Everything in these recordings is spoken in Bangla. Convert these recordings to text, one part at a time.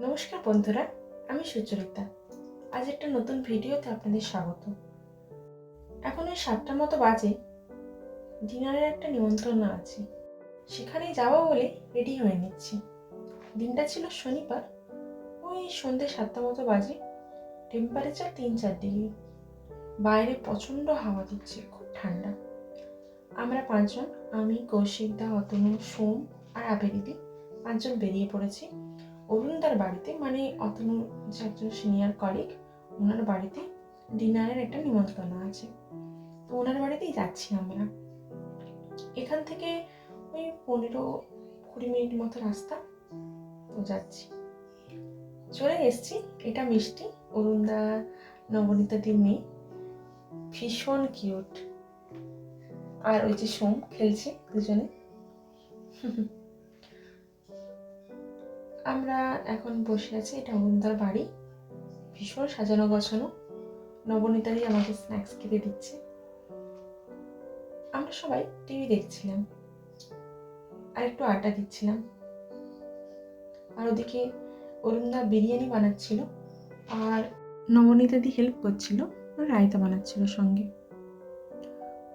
নমস্কার বন্ধুরা, আমি সুচরিতা। আজ একটা নতুন ভিডিওতে আপনাদের স্বাগত। এখন ওই সাতটার মতো বাজে, ডিনারের একটা নিমন্ত্রণ আছে। সেখানে যাব বলে রেডি হয়ে নিচ্ছি। দিনটা ছিল শনিবার, ওই সন্ধ্যে সাতটা মতো বাজে টেম্পারেচার তিন চার ডিগ্রি বাইরে প্রচণ্ড হাওয়া দিচ্ছে, খুব ঠান্ডা। আমরা পাঁচজন, আমি কৌশিক দা অতনু, সোম আর আবেদিদি পাঁচজন বেরিয়ে পড়েছি। অরুণদার বাড়িতে মানে অতনুর যে একজন সিনিয়র কলিগ ওনার বাড়িতে ডিনারের একটা নিমন্ত্রণ আছে। তো ওনার বাড়িতেই যাচ্ছি আমরা। এখান থেকে ওই পনেরো কুড়ি মিনিট মতো রাস্তা, তো যাচ্ছি। চলে এসছি, এটা মিষ্টি, অরুণদা নবনীতা দির মেয়ে। ভীষণ কিউট আর ওই যে সোম খেলছে দুজনে। আমরা এখন বসে আছি, এটা অরুণদার বাড়ি। ভীষণ সাজানো গোছানো। নবনীতারই আমাকে স্ন্যাক্স খেতে দিচ্ছে। আমরা সবাই টিভি দেখছিলাম। আর একটু আড্ডা দিচ্ছিলাম। আর ওদিকে অরুণদা বিরিয়ানি বানাচ্ছিল। আর নবনীতাদি হেল্প করছিল রায়তা বানাচ্ছিল সঙ্গে।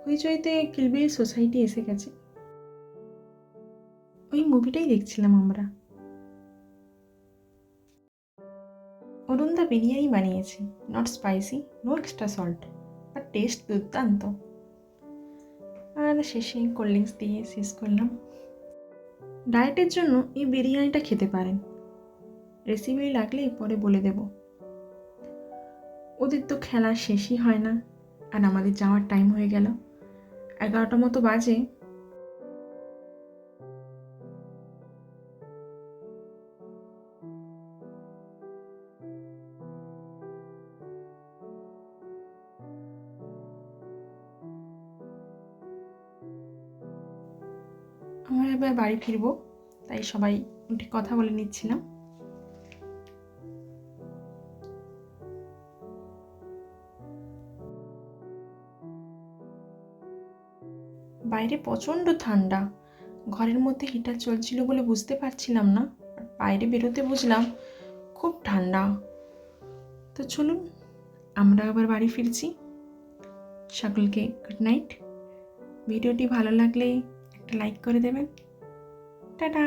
হইচইতে কিলবিল সোসাইটি এসে গেছে। ওই মুভিটাই দেখছিলাম আমরা। অরুণদা বিরিয়ানি বানিয়েছি। Not spicy no extra salt R taste দুর্দান্ত। আর শেষে কোল্ড ড্রিঙ্কস দিয়ে শেষ করলাম। ডায়েটের জন্য এই বিরিয়ানিটা খেতে পারেন। রেসিপি লাগলে পরে বলে দেব। ওদের তো খেলা শেষই হয় না, আর আমাদের যাওয়ার টাইম হয়ে গেল। এগারোটা মতো বাজে আমরা এবার বাড়ি ফিরবো, তাই সবাই উঠে কথা বলে নিচ্ছিলাম। বাইরে প্রচণ্ড ঠান্ডা। ঘরের মধ্যে হিটার চলছিল বলে বুঝতে পারছিলাম না। বাইরে বেরোতে বুঝলাম খুব ঠান্ডা। তো চলুন, আমরা আবার বাড়ি ফিরছি। সকলকে গুড নাইট। ভিডিওটি ভালো লাগলে একটা লাইক করে দেবেন। টাটা!